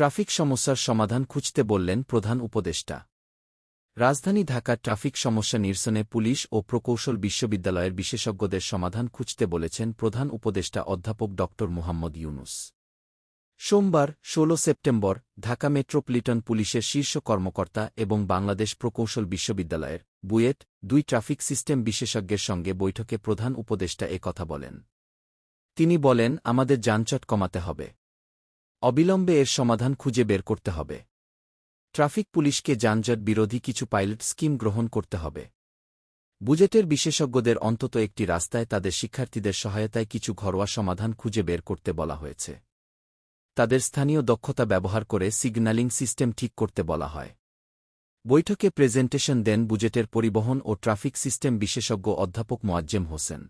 Traffic সমস্যার সমাধান খুঁজতে বললেন প্রধান উপদেষ্টা। রাজধানী ঢাকার ট্রাফিক সমস্যা নিরসনে পুলিশ ও প্রকৌশল বিশ্ববিদ্যালয়ের বিশেষজ্ঞদের সমাধান খুঁজতে বলেছেন প্রধান উপদেষ্টা অধ্যাপক ড মুহাম্মদ ইউনুস। সোমবার ১৬ সেপ্টেম্বর, ঢাকা মেট্রোপলিটন পুলিশের শীর্ষ কর্মকর্তা এবং বাংলাদেশ প্রকৌশল বিশ্ববিদ্যালয়ের বুয়েট, দুই ট্রাফিক সিস্টেম বিশেষজ্ঞের সঙ্গে বৈঠকে প্রধান উপদেষ্টা কথা বলেন। তিনি বলেন, আমাদের যানচট কমাতে হবে। অবিলম্বে এর সমাধান খুঁজে বের করতে হবে। ট্রাফিক পুলিশকে যানজট বিরোধী কিছু পাইলট স্কিম গ্রহণ করতে হবে। বুজেটের বিশেষজ্ঞদের অন্তত একটি রাস্তায় তাদের শিক্ষার্থীদের সহায়তায় কিছু ঘরোয়া সমাধান খুঁজে বের করতে বলা হয়েছে। তাদের স্থানীয় দক্ষতা ব্যবহার করে সিগন্যালিং সিস্টেম ঠিক করতে বলা হয়। বৈঠকে প্রেজেন্টেশন দেন বুজেটের পরিবহন ও ট্রাফিক সিস্টেম বিশেষজ্ঞ অধ্যাপক মোয়াজ্জেম হোসেন।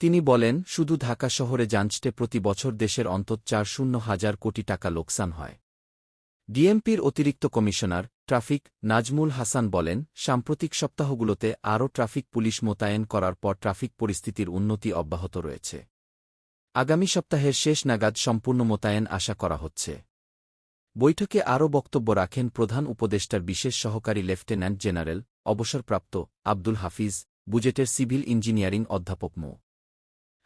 তিনি বলেন, শুধু ঢাকা শহরে যাঞ্চটে প্রতি বছর দেশের অন্তত চার শূন্য হাজার কোটি টাকা লোকসান হয়। ডিএমপির অতিরিক্ত কমিশনার, ট্রাফিক, নাজমুল হাসান বলেন, সাম্প্রতিক সপ্তাহগুলোতে আরও ট্রাফিক পুলিশ মোতায়েন করার পর ট্রাফিক পরিস্থিতির উন্নতি অব্যাহত রয়েছে। আগামী সপ্তাহের শেষ নাগাদ সম্পূর্ণ মোতায়েন আশা করা হচ্ছে। বৈঠকে আরও বক্তব্য রাখেন প্রধান উপদেষ্টার বিশেষ সহকারী লেফটেন্যান্ট জেনারেল, অবসরপ্রাপ্ত আব্দুল হাফিজ, বুজেটের সিভিল ইঞ্জিনিয়ারিং অধ্যাপক মো।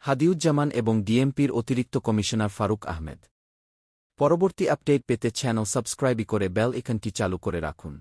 হাদিউজ্জামান এবং ডিএমপির অতিরিক্ত কমিশনার ফারুক আহমেদ। পরবর্তী আপডেট পেতে চ্যানেল সাবস্ক্রাইবই করে বেল এখানটি চালু করে রাখুন।